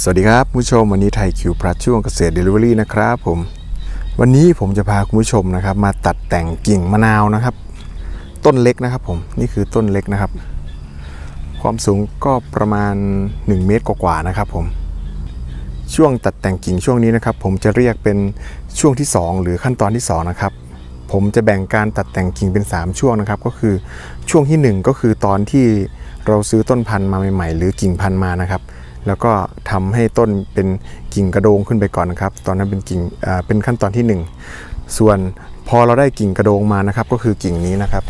สวัสดีครับคุณผู้ชมวันนี้ไทยคิวพลัสช่วงเกษตรเดลิเวอรี่นะครับผมวันนี้ผมจะพาคุณผู้ชมนะครับ มาตัดแต่งกิ่งมะนาวนะครับ ต้นเล็กนะครับผมนี่คือต้นเล็กนะครับ ความสูงก็ประมาณ 1 เมตรกว่าๆนะครับผมช่วงตัดแต่งกิ่งช่วงนี้นะครับ ผมจะเรียกเป็นช่วงที่ 2 หรือขั้นตอนที่2นะครับผมจะแบ่งการตัดแต่งกิ่งเป็น 3 ช่วงนะครับ ก็คือช่วงทีหนึ่1 ก็คือตอนที่เราซื้อต้นพันธุ์มาใหม่ ๆ หรือกิ่งพันธุ์มานะครับ แล้วก็ทำให้ต้นเป็นกิ่งกระโดงขึ้นไปก่อนนะครับ ตอนนั้นเป็นกิ่งเป็นขั้นตอนที่ 1 ส่วนพอเราได้กิ่งกระโดงมานะครับ ก็คือกิ่งนี้นะครับ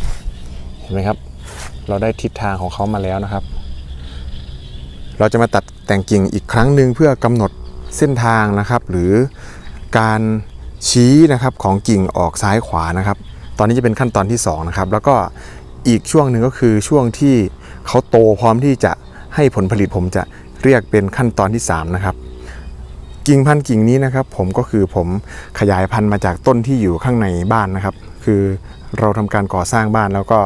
เห็นไหมครับ เราได้ทิศทางของเขามาแล้วนะครับ เราจะมาตัดแต่งกิ่งอีกครั้งหนึ่งเพื่อกำหนดเส้นทางนะครับ หรือการชี้นะครับของกิ่งออกซ้ายขวานะครับ ตอนนี้จะเป็นขั้นตอนที่สองนะครับแล้วก็อีกช่วงหนึ่งก็คือช่วงที่เขาโตพร้อมที่จะให้ผลผลิตผมจะ เรียกเป็นขั้นตอนที่ 3 นะครับ กิ่งพันธุ์กิ่งนี้นะครับ ผมก็คือผมขยายพันธุ์มาจากต้นที่อยู่ข้างในบ้านนะครับ คือเราทำการก่อสร้างบ้านแล้วก็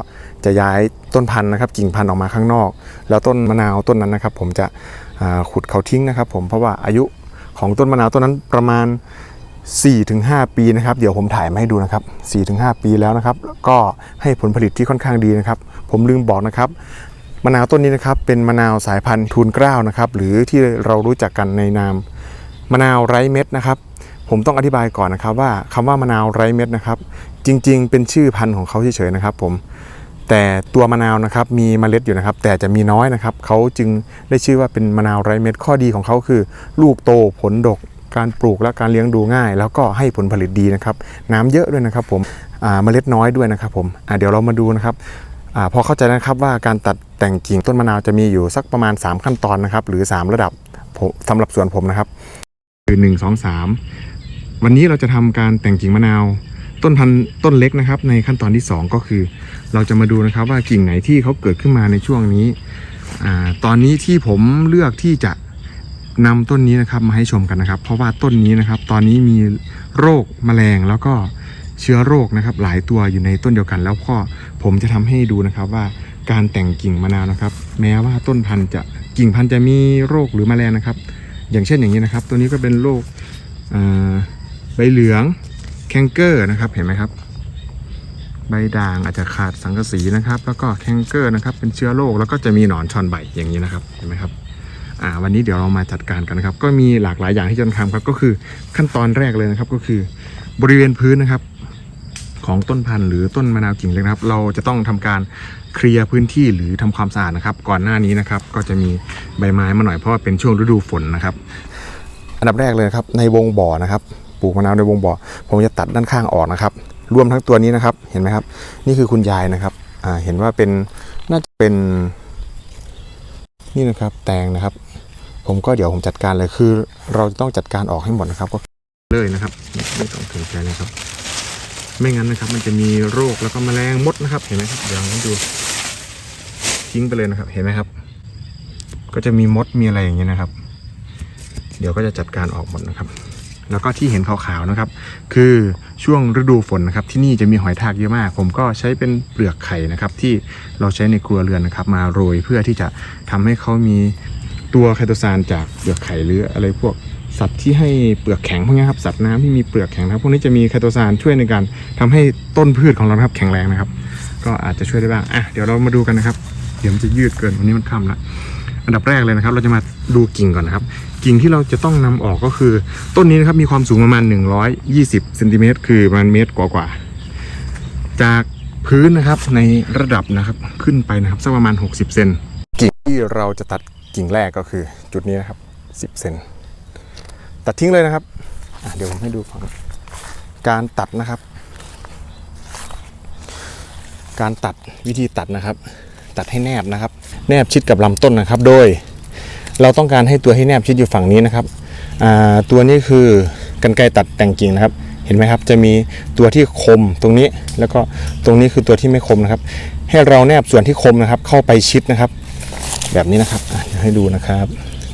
จะย้ายต้นพันธุ์นะครับ กิ่งพันธุ์ออกมาข้างนอก แล้วต้นมะนาวต้นนั้นนะครับ ผมจะขุดเขาทิ้งนะครับ ผมเพราะว่าอายุของต้นมะนาวต้นนั้นประมาณ 4-5 ปีนะครับ เดี๋ยวผมถ่ายมาให้ดูนะครับ 4-5 ปีแล้วนะครับ ก็ให้ผลผลิตที่ค่อนข้างดีนะครับ ผมลืมบอกนะครับ มะนาวต้นนี้นะครับเป็นมะนาวสายพันธุ์ทูนเกล้านะครับหรือที่เรารู้จักกันในนามมะนาวไร้เม็ดนะครับ ผมต้องอธิบายก่อนนะครับว่าคำว่ามะนาวไร้เม็ดนะครับ จริง ๆ เป็นชื่อพันธุ์ของเขาเฉยๆนะครับ ผมแต่ตัวมะนาวนะครับมีเมล็ดอยู่นะครับ แต่จะมีน้อยนะครับเขาจึงได้ชื่อว่าเป็นมะนาวไร้เม็ดข้อดีของเขาคือ ลูกโตผลดกการปลูกและการเลี้ยงดูง่าย แล้วก็ให้ผลผลิตดีนะครับ น้ำเยอะด้วยนะครับ ผมเมล็ดน้อยด้วยนะครับ ผมเดี๋ยวเรามาดูนะครับ อพอเข้าใจนะครับว่าการตัดแต่งกิ่งต้นมะนาวจะมีอยู่สักประมาณ 3 ขั้นตอนนะครับ หรือ 3 ระดับผมสำหรับสวนผมนะครับ คือ 1 2 3 วันนี้เราจะทำการแต่งกิ่งมะนาว ต้นพันต้นเล็กนะครับ ในขั้นตอนที่ 2 ก็คือ เราจะมาดูนะครับว่ากิ่งไหนที่เขาเกิดขึ้นมาในช่วงนี้อตอนนี้ที่ผมเลือกที่จะนำต้นนี้นะครับมาให้ชมกันนะครับ เพราะว่าต้นนี้นะครับ ตอนนี้มีโรคแมลงแล้วก็ เชื้อโรคนะครับ หลายตัวอยู่ในต้นเดียวกัน แล้วก็ผมจะทำให้ดูนะครับว่าการแต่งกิ่งมะนาวนะครับ แม้ว่าต้นพันธุ์จะกิ่งพันธุ์จะมีโรคหรือแมลงนะครับ อย่างเช่นอย่างนี้นะครับ ตัวนี้ก็เป็นโรคใบเหลืองแคนเกอร์นะครับเห็นไหมครับ ใบด่างอาจจะขาดสังกะสีนะครับ แล้วก็แคนเกอร์นะครับ เป็นเชื้อโรคแล้วก็จะมีหนอนชอนใบอย่างนี้นะครับเห็นไหมครับอ่าวันนี้เดี๋ยวเรามาจัดการกันนะครับ ก็มีหลากหลายอย่างที่จะทำครับก็คือขั้นตอนแรกเลยนะครับ ก็คือบริเวณพื้นนะครับ ของต้นพันธุ์หรือต้นมะนาวกิ่งเล็กนะครับ เราจะต้องทำการเคลียร์พื้นที่หรือทำความสะอาดนะครับ ก่อนหน้านี้นะครับ ก็จะมีใบไม้มาหน่อยเพราะว่าเป็นช่วงฤดูฝนนะครับ อันดับแรกเลยนะครับ ในวงบ่อนะครับปลูกมะนาวในวงบ่อ ผมจะตัดด้านข้างออกนะครับ รวมทั้งตัวนี้นะครับ เห็นไหมครับ นี่คือคุณยายนะครับอ่าเห็นว่าเป็นน่าจะเป็นนี่นะครับแตงนะครับ ผมก็เดี๋ยวผมจัดการเลยคือ เราจะต้องจัดการออกให้หมดนะครับก็เลยนะครับไม่ต้องถึงใจเลยครับ ไม่งั้นนะครับ มันจะมีโรคแล้วก็แมลงมดนะครับ เห็นไหมครับเดี๋ยวให้ดูทิ้งไปเลยนะครับ เห็นไหมครับ ก็จะมีมดมีอะไรอย่างเงี้ยนะครับ เดี๋ยวก็จะจัดการออกหมดนะครับ แล้วก็ที่เห็นขาวๆนะครับ คือช่วงฤดูฝนนะครับ ที่นี่จะมีหอยทากเยอะมาก ผมก็ใช้เป็นเปลือกไข่นะครับ ที่เราใช้ในครัวเรือนนะครับ มาโรยเพื่อที่จะทำให้เขามีตัวไคโตซานจากเปลือกไข่หรืออะไรพวก สัตว์ที่ให้เปลือกแข็งพวกนี้ครับสัตว์น้ำที่มีเปลือกแข็งนะครับพวกนี้จะมีไคโตซานช่วยในการทำให้ต้นพืชของเราครับแข็งแรงนะครับ ก็อาจจะช่วยได้บ้างอะเดี๋ยวเรามาดูกันนะครับ เดี๋ยวมันจะยืดเกินวันนี้มันค่ำล้วอันดับแรกเลยนะครับ เราจะมาดูกิ่งก่อนนะครับ กิ่งที่เราจะต้องนำออกก็คือ ต้นนี้นะครับมีความสูงประมาณ 120เซนติเมตรคือประมาณเมตรกว่าๆจากพื้นนะครับในระดับนะครับขึ้นไปนะครับสักประมาณ 60 เซนกิ่งที่เราจะตัดกิ่งแรกก็คือจุดนี้นะครับ 10 เซน ตัดทิ้งเลยนะครับเดี๋ยวผมให้ดูก่อนการตัดนะครับ การตัดวิธีตัดนะครับ ตัดให้แนบนะครับ แนบชิดกับลำต้นนะครับ โดย เราต้องการให้ตัวให้แนบชิดอยู่ฝั่งนี้นะครับตัวนี้คือกันไกตัดแต่งกิ่งนะครับ เห็นไหมครับ จะมีตัวที่คมตรงนี้ แล้วก็ตรงนี้คือตัวที่ไม่คมนะครับ ให้เราแนบส่วนที่คมนะครับ เข้าไปชิดนะครับ แบบนี้นะครับอะให้ดูนะครับ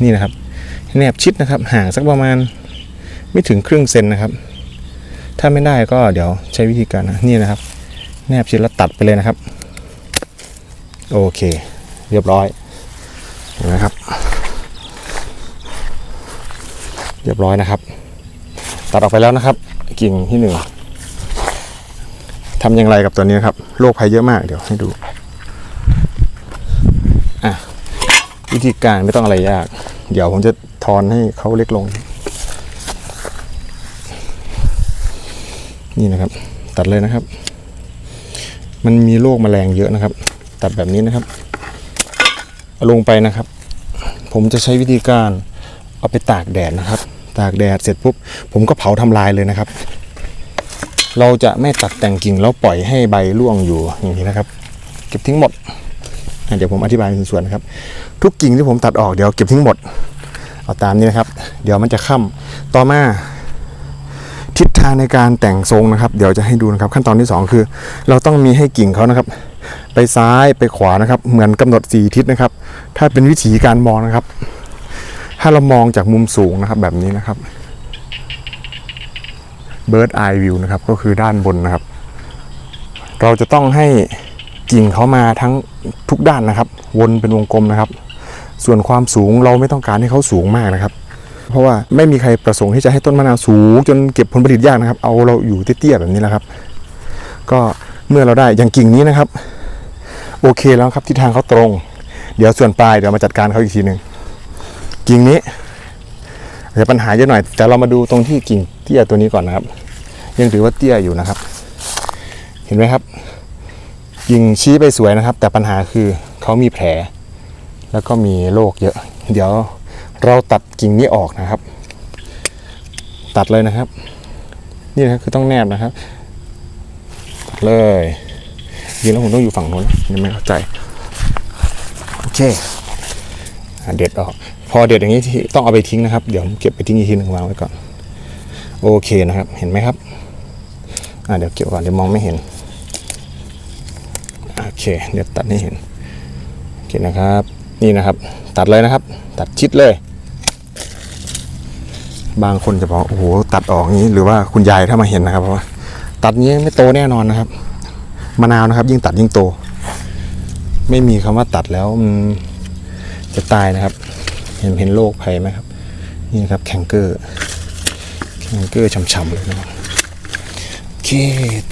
นี่นะครับ แนบชิดนะครับ ห่างสักประมาณไม่ถึงครึ่งเซนนะครับ ถ้าไม่ได้ก็เดี๋ยวใช้วิธีการนะนี่นะครับ แนบชิดแล้วตัดไปเลยนะครับ โอเค เรียบร้อยเห็นไหมครับ เรียบร้อยนะครับ ตัดออกไปแล้วนะครับ กิ่งที่หนึ่งทำอย่างไรกับตัวนี้ครับโรคภัยเยอะมากเดี๋ยวให้ดูอะวิธีการไม่ต้องอะไรยาก เดี๋ยวผมจะทอนให้เขาเล็กลง นี่นะครับ ตัดเลยนะครับ มันมีโรคแมลงเยอะนะครับ ตัดแบบนี้นะครับเอาลงไปนะครับ ผมจะใช้วิธีการเอาไปตากแดดนะครับ ตากแดดเสร็จปุ๊บผมก็เผาทำลายเลยนะครับ เราจะไม่ตัดแต่งกิ่งแล้วปล่อยให้ใบร่วงอยู่อย่างนี้นะครับ เก็บทิ้งหมด เดี๋ยวผมอธิบายเป็นส่วนๆนะครับ ทุกกิ่งที่ผมตัดออกเดี๋ยวเก็บทิ้งหมด เอาตามนี้นะครับ เดี๋ยวมันจะค่ำต่อมา ทิศทางในการแต่งทรงนะครับ เดี๋ยวจะให้ดูนะครับ ขั้นตอนที่สองคือ เราต้องมีให้กิ่งเขานะครับ ไปซ้ายไปขวานะครับ เหมือนกำหนดสี่ทิศนะครับ ถ้าเป็นวิธีการมองนะครับ ถ้าเรามองจากมุมสูงนะครับ แบบนี้นะครับ Bird Eye View นะครับ ก็คือด้านบนนะครับ เราจะต้องให้ กิ่งเขามาทั้งทุกด้านนะครับ วนเป็นวงกลมนะครับ ส่วนความสูงเราไม่ต้องการให้เขาสูงมากนะครับ เพราะว่าไม่มีใครประสงค์ที่จะให้ต้นมะนาวสูง จนเก็บผลผลิตยากนะครับ เอาเราอยู่เตี้ยๆแบบนี้แหละครับ ก็เมื่อเราได้อย่างกิ่งนี้นะครับ โอเคแล้วครับทิศทางเขาตรง เดี๋ยวส่วนปลายเดี๋ยวมาจัดการเขาอีกทีหนึ่งกิ่งนี้อาจจะปัญหาเยอะหน่อย แต่เรามาดูตรงที่กิ่งเตี้ยตัวนี้ก่อนนะครับ ยังถือว่าเตี้ยอยู่นะครับ เห็นไหมครับ กิ่งชี้ไปสวยนะครับ แต่ปัญหาคือเขามีแผล แล้วก็มีโรคเยอะ เดี๋ยวเราตัดกิ่งนี้ออกนะครับ ตัดเลยนะครับ นี่นะค,คือต้องแนบนะครับตัดเลยยิงแล้วผมต้องอยู่ฝั่งโน้นยังไม่เข้าใจโอเคอเด็ดออก พอเด็ดอย่างนี้ต้องเอาไปทิ้งนะครับ เดี๋ยวเก็บไปทิ้งอีกทีหนึ่งวางไว้ก่อน โอเคนะครับ เห็นไหมครับ อ่าเดี๋ยวเก็บก่อนเดี๋ยวมองไม่เห็น โอเค เดี๋ยวตัดให้เห็นโอเคนะครับ นี่นะครับ ตัดเลยนะครับ ตัดชิดเลย บางคนจะบอกโอ้โหตัดออกงี้หรือว่าคุณยายถ้ามาเห็นนะครับเพราะว่าตัดงี้ไม่โตแน่นอนนะครับมะนาวนะครับ ยิ่งตัดยิ่งโต ไม่มีคำว่าตัดแล้วมันจะตายนะครับ เห็นเห็นโรคภัยไหมครับ นี่นะครับแคนเกอร์แคนเกอร์ช่ำๆเลยนะครับโอเค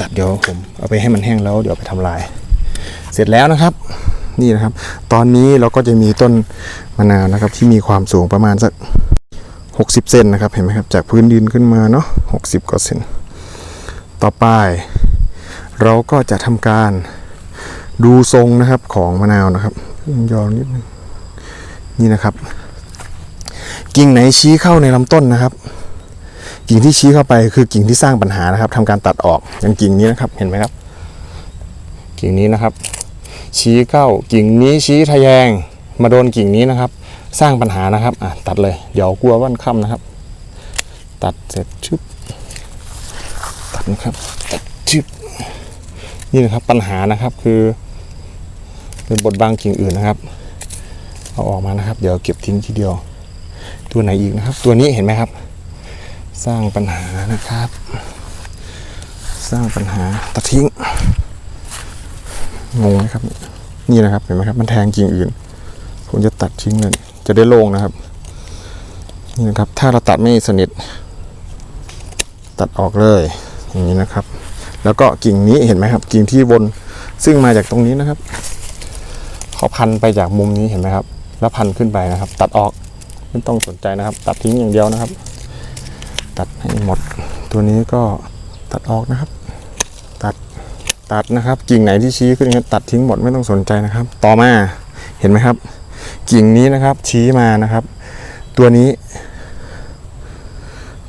ตัดเดี๋ยวผมเอาไปให้มันแห้งแล้วเดี๋ยวไปทำลาย เสร็จแล้วนะครับนี่นะครับ ตอนนี้เราก็จะมีต้นมะนาวนะครับ ที่มีความสูงประมาณสัก60 เซนนะครับเห็นไหมครับ จากพื้นดินขึ้นมาเนาะ60กว่าเซนต่อไป เราก็จะทำการดูทรงนะครับของมะนาวนะครับยองนิดนึงนี่นะครับ กิ่งไหนชี้เข้าในลำต้นนะครับ กิ่งที่ชี้เข้าไปคือกิ่งที่สร้างปัญหานะครับทำการตัดออกอย่างกิ่งนี้นะครับเห็นไหมครับ กิ่งนี้นะครับ ชี้เข้ากิ่งนี้ชี้ทะแยง มาโดนกิ่งนี้นะครับ สร้างปัญหานะครับอะตัดเลยเดี๋ยวกลัววันค่ำนะครับ ตัดเสร็จชึบตัดนะครับตัดชึบนี่นะครับปัญหานะครับคือเป็นบทบางกิ่งอื่นนะครับเอาออกมานะครับ เดี๋ยวเก็บทิ้งทีเดียว ตัวไหนอีกนะครับ ตัวนี้เห็นไหมครับ สร้างปัญหานะครับ สร้างปัญหาตัดทิ้ง งงไหมครับ นี่นะครับเห็นไหมครับ มันแทงกิ่งอื่น ผมจะตัดทิ้งเลยจะได้โล่งนะครับ นี่นะครับ ถ้าเราตัดไม่สนิท ตัดออกเลยอย่างนี้นะครับ แล้วก็กิ่งนี้เห็นไหมครับ กิ่งที่วนซึ่งมาจากตรงนี้นะครับเขาพันไปจากมุมนี้เห็นไหมครับ แล้วพันขึ้นไปนะครับ ตัดออกไม่ต้องสนใจนะครับ ตัดทิ้งอย่างเดียวนะครับ ตัดให้หมด ตัวนี้ก็ตัดออกนะครับ ตัดนะครับ กิ่งไหนที่ชี้ขึ้นตัดทิ้งหมดไม่ต้องสนใจนะครับ ต่อมาเห็นไหมครับ กิ่งนี้นะครับชี้มานะครับ ตัวนี้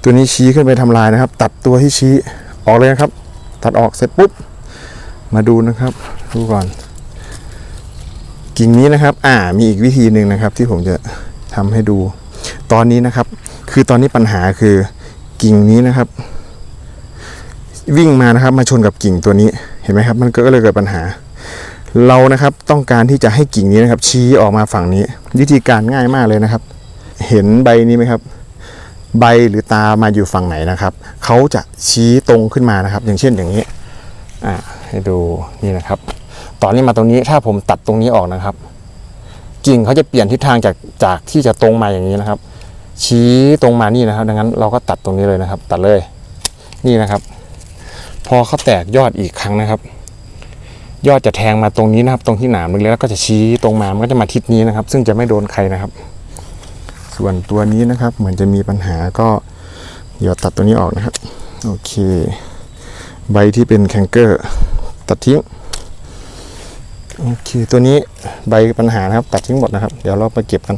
ตัวนี้ชี้ขึ้นไปทำลายนะครับ ตัดตัวที่ชี้ออกเลยนะครับ ตัดออกเสร็จปุ๊บมาดูนะครับดูก่อน กิ่งนี้นะครับ อ่ามีอีกวิธีหนึ่งนะครับ ที่ผมจะทำให้ดู ตอนนี้นะครับ คือตอนนี้ปัญหาคือกิ่งนี้นะครับ วิ่งมานะครับ มาชนกับกิ่งตัวนี้ เห็นไหมครับมันก็เลยเกิดปัญหา เรานะครับต้องการที่จะให้กิ่งนี้นะครับ ชี้ออกมาฝั่งนี้ วิธีการง่ายมากเลยนะครับ เห็นใบนี้ไหมครับ ใบหรือตามาอยู่ฝั่งไหนนะครับเขาจะชี้ตรงขึ้นมานะครับ อย่างเช่นอย่างนี้อ่าให้ดูนี่นะครับ ตอนนี้มาตรงนี้ถ้าผมตัดตรงนี้ออกนะครับ กิ่งเขาจะเปลี่ยนทิศทางจากจากที่จะตรงมาอย่างนี้นะครับ ชี้ตรงมานี่นะครับ ดังนั้นเราก็ตัดตรงนี้เลยนะครับ ตัดเลย นี่นะครับ พอเขาแตกยอดอีกครั้งนะครับ ยอดจะแทงมาตรงนี้นะครับ ตรงที่หนามเลึกๆแล้วก็จะชี้ตรงมามันก็จะมาทิศนี้นะครับ ซึ่งจะไม่โดนใครนะครับ ส่วนตัวนี้นะครับ เหมือนจะมีปัญหาก็เดี๋ยวตัดตัวนี้ออกนะครับ โอเค ใบที่เป็นแคนเกอร์ตัดทิ้งโอเคตัวนี้ใบปัญหานะครับ ตัดทิ้งหมดนะครับ เดี๋ยวเราไปเก็บกัน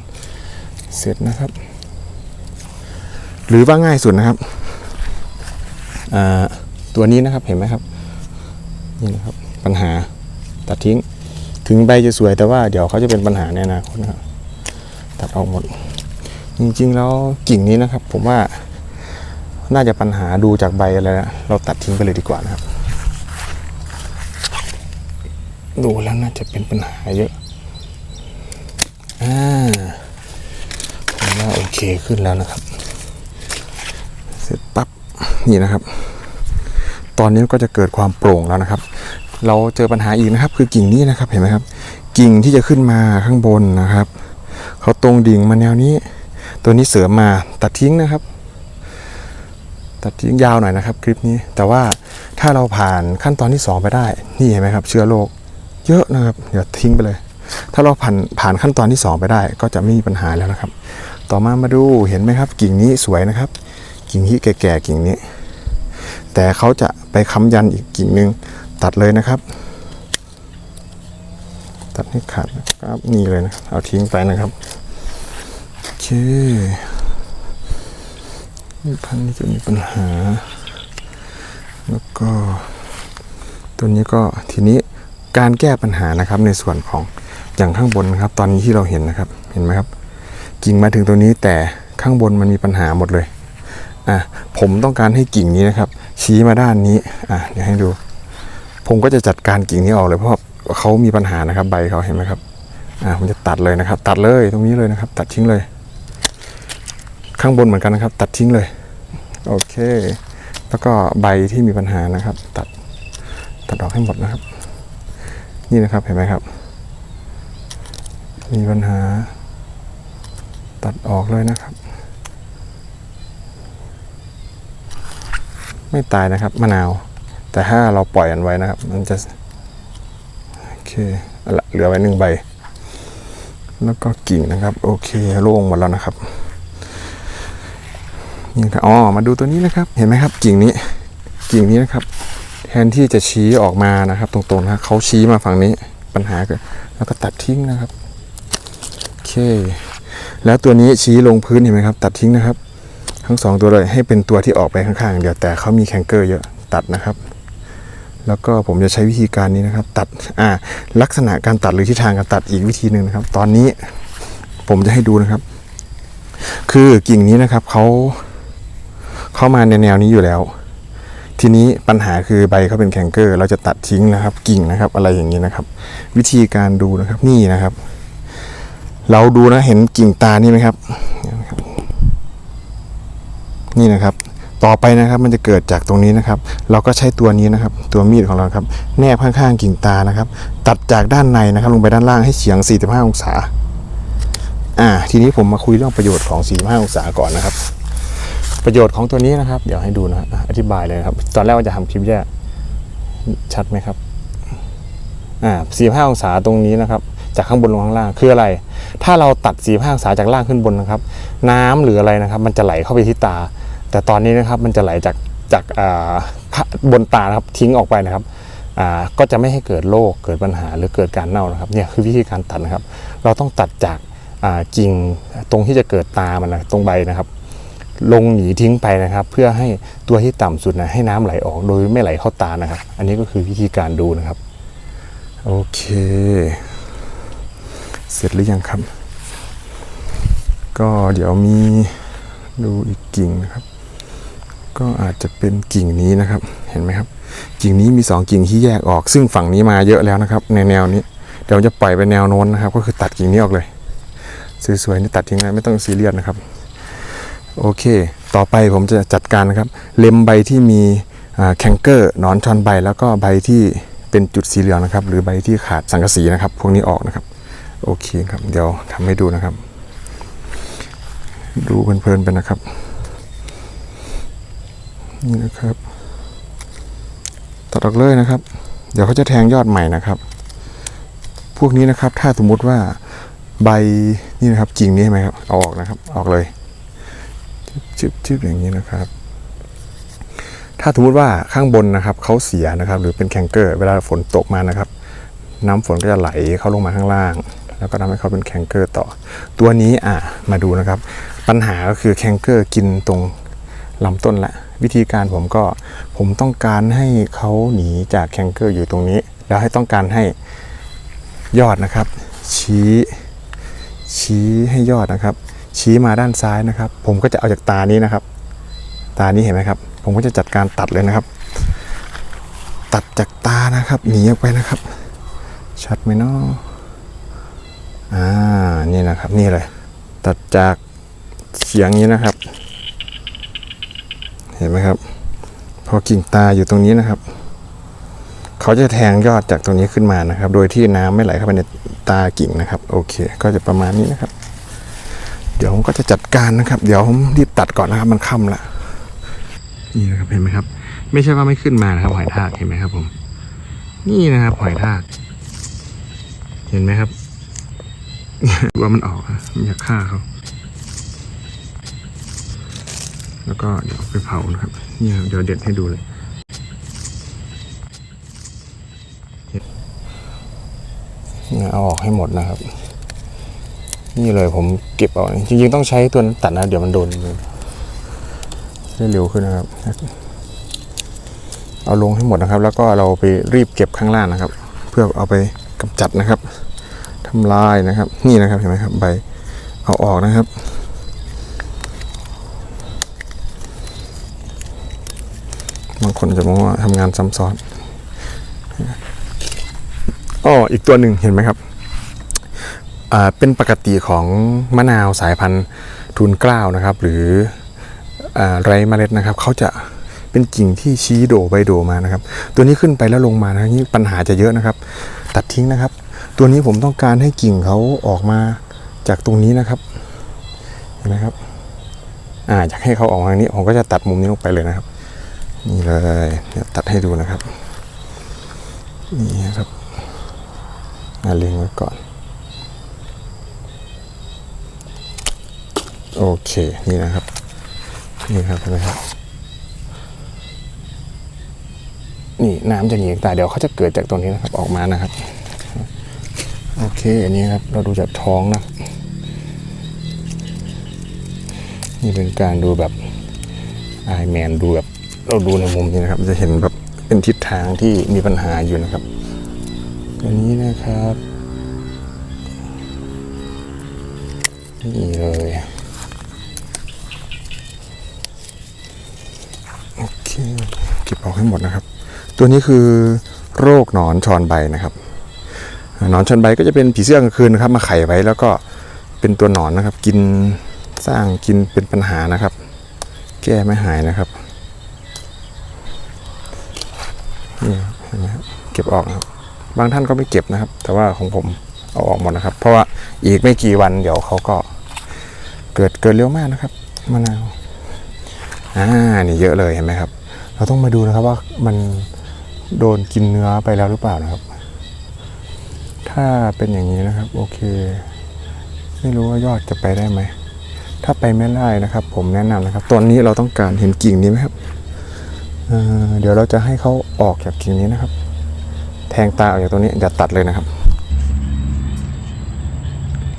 เสร็จนะครับ หรือว่าง่ายสุดนะครับอ่า ตัวนี้นะครับเห็นไหมครับ นี่นะครับปัญหาตัดทิ้ง ถึงใบจะสวยแต่ว่าเดี๋ยวเขาจะเป็นปัญหาในอนาคตนะครับตัดออกหมด จริงๆแล้วกิ่งนี้นะครับ ผมว่าน่าจะปัญหาดูจากใบอะไรนะเราตัดทิ้งไปเลยดีกว่านะครับ ดูแล้วน่าจะเป็นปัญหาเยอะอ่าผมว่าโอเคขึ้นแล้วนะครับ เสร็จปั๊บนี่นะครับ ตอนนี้ก็จะเกิดความโปร่งแล้วนะครับ เราเจอปัญหาอีกนะครับ คือกิ่งนี้นะครับเห็นไหมครับ กิ่งที่จะขึ้นมาข้างบนนะครับเขาตรงดิ่งมาแนวนี้ ตัวนี้เสริมมาตัดทิ้งนะครับ ตัดทิ้งยาวหน่อยนะครับ คลิปนี้ แต่ว่าถ้าเราผ่านขั้นตอนที่ 2 ไปได้ นี่เห็นไหมครับ เชื้อโรคเยอะนะครับเดี๋ยวทิ้งไปเลย ถ้าเราผ่านผ่านขั้นตอนที่ 2 ไปได้ ก็จะไม่มีปัญหาแล้วนะครับ ต่อมามาดูเห็นไหมครับ กิ่งนี้สวยนะครับ กิ่งที่แก่ๆกิ่งนี้ แต่เขาจะไปค้ำยันอีกกิ่งหนึ่งตัดเลยนะครับ ตัดให้ขาดครับนี่เลยนะเอาทิ้งไปนะครับโอเคพันนี้จะมีปัญหา แล้วก็ตัวนี้ก็ทีนี้การแก้ปัญหานะครับในส่วนของอย่างข้างบนนะครับ ตอนนี้ที่เราเห็นนะครับเห็นไหมครับกิ่งมาถึงตัวนี้แต่ข้างบนมันมีปัญหาหมดเลยอะผมต้องการให้กิ่งนี้นะครับ ชี้มาด้านนี้ อะเดี๋ยวให้ดู ผมก็จะจัดการกิ่งนี้ออกเลยเพราะเขามีปัญหานะครับ ใบเขาเห็นไหมครับ อะผมจะตัดเลยนะครับ ตัดเลยตรงนี้เลยนะครับ ตัดทิ้งเลย ข้างบนเหมือนกันนะครับ ตัดทิ้งเลย โอเค แล้วก็ใบที่มีปัญหานะครับ ตัดตัดออกให้หมดนะครับ นี่นะครับเห็นไหมครับ มีปัญหา ตัดออกเลยนะครับ ไม่ตายนะครับมะนาว แต่ถ้าเราปล่อยอันไว้นะครับ มันจะโอเคเอาละเหลือไว้หนึ่งใบ แล้วก็กิ่งนะครับ โอเคโล่งหมดแล้วนะครับนี่ครับอ๋อมาดูตัวนี้นะครับ เห็นไหมครับ กิ่งนี้ กิ่งนี้นะครับ แทนที่จะชี้ออกมานะครับ ตรงๆนะเขาชี้มาฝั่งนี้ปัญหาเกิดแล้วก็ตัดทิ้งนะครับโอเค แล้วตัวนี้ชี้ลงพื้นเห็นไหมครับ ตัดทิ้งนะครับ ทั้งสองตัวเลยให้เป็นตัวที่ออกไปข้างๆเดียวแต่เขามีแคนเกอร์เยอะตัดนะครับ แล้วก็ผมจะใช้วิธีการนี้นะครับ ตัดอ่าลักษณะการตัดหรือทิศทางการตัดอีกวิธีหนึ่งนะครับ ตอนนี้ผมจะให้ดูนะครับ คือกิ่งนี้นะครับเขาเข้ามาในแนวนี้อยู่แล้ว ทีนี้ปัญหาคือใบเขาเป็นแคนเกอร์ เราจะตัดทิ้งนะครับ กิ่งนะครับ อะไรอย่างนี้นะครับ วิธีการดูนะครับนี่นะครับ เราดูนะเห็นกิ่งตานี่ไหมครับ นี่นะครับ ต่อไปนะครับมันจะเกิดจากตรงนี้นะครับ เราก็ใช้ตัวนี้นะครับ ตัวมีดของเราครับ แนบข้างๆกิ่งตานะครับ ตัดจากด้านในนะครับ ลงไปด้านล่างให้เฉียง 45 องศา อ่า ทีนี้ผมมาคุยเรื่องประโยชน์ของ 45 องศาก่อนนะครับ ประโยชน์ของตัวนี้นะครับ เดี๋ยวให้ดูนะอธิบายเลยนะครับ ตอนแรกว่าจะทำคลิปแยกชัดไหมครับ อ่า 45 องศาตรงนี้นะครับจากข้างบนลงข้างล่างคืออะไร ถ้าเราตัด 45 องศาจากล่างขึ้นบนนะครับ น้ำหรืออะไรนะครับ มันจะไหลเข้าไปที่ตา แต่ตอนนี้นะครับมันจะไหลจากจากบนตานะครับทิ้งออกไปนะครับก็จะไม่ให้เกิดโรคเกิดปัญหาหรือเกิดการเน่านะครับเนี่ยคือวิธีการตัดนะครับ เราต้องตัดจากกิ่งตรงที่จะเกิดตามันนะตรงใบนะครับ ลงหนีทิ้งไปนะครับ เพื่อให้ตัวที่ต่ำสุดนะให้น้ำไหลออกโดยไม่ไหลเข้าตานะครับ อันนี้ก็คือวิธีการดูนะครับโอเค เสร็จหรือยังครับ ก็เดี๋ยวมีดูอีกกิ่งนะครับ ก็อาจจะเป็นกิ่งนี้นะครับ เห็นไหมครับ กิ่งนี้มีสองกิ่งที่แยกออก ซึ่งฝั่งนี้มาเยอะแล้วนะครับ ในแนวนี้ เดี๋ยวจะปล่อยไปแนวโน้นนะครับ ก็คือตัดกิ่งนี้ออกเลย สวยๆนี่ตัดทิ้งเลยไม่ต้องซีเรียสนะครับ โอเค ต่อไปผมจะจัดการนะครับ เล็มใบที่มีแคนเกอร์นอนชอนใบ แล้วก็ใบที่เป็นจุดสีเหลืองนะครับ หรือใบที่ขาดสังกะสีนะครับ พวกนี้ออกนะครับ โอเคครับ เดี๋ยวทำให้ดูนะครับ ดูเพลินๆไปนะครับ นี่นะครับ ตัดออกเลยนะครับ เดี๋ยวเขาจะแทงยอดใหม่นะครับ พวกนี้นะครับ ถ้าสมมุติว่าใบนี่นะครับกิ่งนี้ใช่ไหมครับเอาออกนะครับ ออกเลยชึบชึบอย่างนี้นะครับ ถ้าสมมติว่าข้างบนนะครับเขาเสียนะครับ หรือเป็นแคนเกอร์ เวลาฝนตกมานะครับ น้ำฝนก็จะไหลเข้าลงมาข้างล่าง แล้วก็ทำให้เขาเป็นแคนเกอร์ต่อ ตัวนี้อะมาดูนะครับ ปัญหาก็คือแคนเกอร์กินตรงลำต้นละ วิธีการผมก็ผมต้องการให้เขาหนีจากแคนเกอร์อยู่ตรงนี้ แล้วให้ต้องการให้ยอดนะครับ ชี้ชี้ให้ยอดนะครับ ชี้มาด้านซ้ายนะครับ ผมก็จะเอาจากตานี้นะครับ ตานี้เห็นไหมครับ ผมก็จะจัดการตัดเลยนะครับ ตัดจากตานะครับหนีออกไปนะครับ ชัดไหมเนาะอ่านี่นะครับนี่เลย ตัดจากเสียงนี้นะครับ เห็นไหมครับ พอกิ่งตาอยู่ตรงนี้นะครับ เขาจะแทงยอดจากตรงนี้ขึ้นมานะครับ โดยที่น้ำไม่ไหลเข้าไปในตากิ่งนะครับ โอเค ก็จะประมาณนี้นะครับ เดี๋ยวผมก็จะจัดการนะครับ เดี๋ยวผมรีบตัดก่อนนะครับ มันค่ำละนี่นะครับเห็นไหมครับ ไม่ใช่ว่าไม่ขึ้นมานะครับหอยทากเห็นไหมครับผม นี่นะครับหอยทากเห็นไหมครับว่ามันออกอะมันอยากฆ่าเขา แล้วก็เดี๋ยวไปเผานะครับนี่ครับเดี๋ยวเด็ดให้ดูเลยเอาออกให้หมดนะครับ นี่เลยผมเก็บเอาจริงๆต้องใช้ตัวตัดนะ เดี๋ยวมันโดนได้เร็วขึ้นนะครับ เอาลงให้หมดนะครับ แล้วก็เราไปรีบเก็บข้างล่างนะครับ เพื่อเอาไปกำจัดนะครับทำลายนะครับ นี่นะครับเห็นไหมครับใบเอาออกนะครับ บางคนจะมองว่าทำงานซ้ำซ้อนอ้ออีกตัวหนึ่งเห็นไหมครับอ่าเป็นปกติของมะนาวสายพันธุ์ทุนกล้าวนะครับ หรืออ่าไรเมล็ดนะครับเขาจะเป็นกิ่งที่ชี้โดใบโดมานะครับ ตัวนี้ขึ้นไปแล้วลงมานะนี่ปัญหาจะเยอะนะครับ ตัดทิ้งนะครับ ตัวนี้ผมต้องการให้กิ่งเขาออกมาจากตรงนี้นะครับเห็นไหมครับอ่าอยากให้เขาออกมาทางนี้ผมก็จะตัดมุมนี้ลงไปเลยนะครับ นี่เลยเดี๋ยวตัดให้ดูนะครับ นี่นะครับอาเล็งไว้ก่อน โอเค นี่นะครับ นี่ครับเห็นไหมครับนี่น้ำจะหนีแตาเดี๋ยวเขาจะเกิดจากตรงนี้นะครับออกมานะครับ โอเคอันนี้ครับเราดูจากท้องนะนี่เป็นการดูแบบไอแมนดูแบบ เราดูในมุมนี้นะครับ จะเห็นแบบเป็นทิศทางที่มีปัญหาอยู่นะครับอันนี้นะครับนี่เลยโอเคเก็บออกให้หมดนะครับ ตัวนี้คือโรคหนอนชอนใบนะครับหนอนชอนใบก็จะเป็นผีเสื้อกลางคืนนะครับ มาไข่ไว้แล้วก็เป็นตัวหนอนนะครับ กินสร้างกินเป็นปัญหานะครับ แก้ไม่หายนะครับ นี่ครับเห็นเก็บออกนะครับ บางท่านก็ไม่เก็บนะครับ แต่ว่าของผมเอาออกหมดนะครับ เพราะว่าอีกไม่กี่วันเดี๋ยวเขาก็เกิดเกิดเร็วมากนะครับมะนาวอ่านี่เยอะเลยเห็นไหมครับ เราต้องมาดูนะครับว่ามันโดนกินเนื้อไปแล้วหรือเปล่านะครับ ถ้าเป็นอย่างนี้นะครับ โอเค ไม่รู้ว่ายอดจะไปได้ไหมถ้าไปไม่ได้นะครับ ผมแนะนำนะครับตอนนี้เราต้องการเห็นกิ่งนี้ไหมครับ เดี๋ยวเราจะให้เขาออกจากกิ่งนี้นะครับ แทงตาออกจากตรงนี้อย่าตัดเลยนะครับ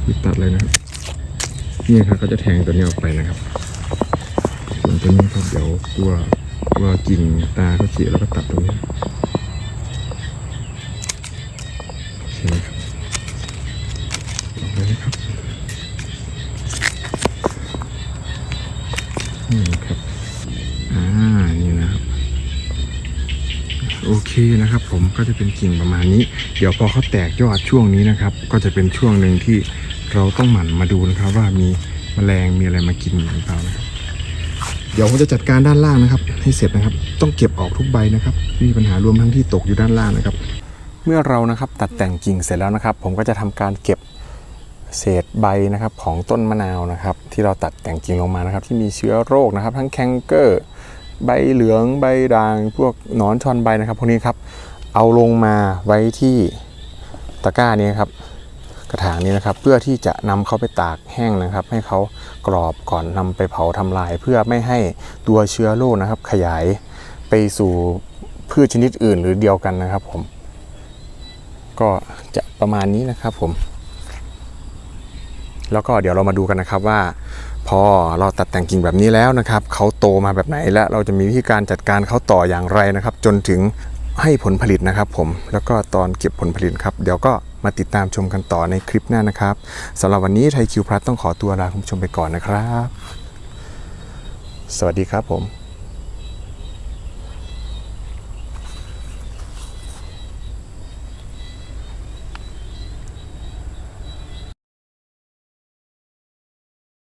อย่าตัดเลยนะครับ นี่ครับก็จะแทงตัวนี้ออกไปนะครับส่วนตัวนี้ครับเดี๋ยวกลัวกลัวกิ่งตาเขาเสียแล้วก็ตัดตรงนี้ใช่ไหมครับออกเลยนะครับนี่ครับ อ่า นี่นะครับ โอเคนะครับ ผมก็จะเป็นกิ่งประมาณนี้ เดี๋ยวพอเขาแตกยอดช่วงนี้นะครับ ก็จะเป็นช่วงหนึ่งที่เราต้องหมั่นมาดูนะครับ ว่ามีแมลงมีอะไรมากินหรือเปล่านะครับเดี๋ยวผมจะจัดการด้านล่างนะครับ ให้เสร็จนะครับ ต้องเก็บออกทุกใบนะครับม่มีปัญหารวมทั้งที่ตกอยู่ด้านล่างนะครับ เมื่อเรานะครับตัดแต่งกิ่งเสร็จแล้วนะครับ ผมก็จะทำการเก็บเศษใบนะครับของต้นมะนาวนะครับ ที่เราตัดแต่งกิ่งลงมานะครับ ที่มีเชื้อโรคนะครับ ทั้งแคนเกอร์ ใบเหลืองใบด่าง พวกหนอนชอนใบนะครับ พวกนี้ครับ เอาลงมาไว้ที่ตะกร้านี้ครับ กระถางนี้นะครับ เพื่อที่จะนำเขาไปตากแห้งนะครับ ให้เขากรอบก่อนนำไปเผาทำลาย เพื่อไม่ให้ตัวเชื้อโรคนะครับ ขยายไปสู่พืชชนิดอื่นหรือเดียวกันนะครับผม ก็จะประมาณนี้นะครับผม แล้วก็เดี๋ยวเรามาดูกันนะครับว่า พอเราตัดแต่งกิ่งแบบนี้แล้วนะครับเขาโตมาแบบไหนและเราจะมีวิธีการจัดการเขาต่ออย่างไรนะครับ จนถึงให้ผลผลิตนะครับผมแล้วก็ตอนเก็บผลผลิตครับเดี๋ยวก็มาติดตามชมกันต่อในคลิปหน้านะครับสำหรับวันนี้ไทยคิวพลัสต้องขอตัวลาคุณผู้ชมไปก่อนนะครับ สวัสดีครับผม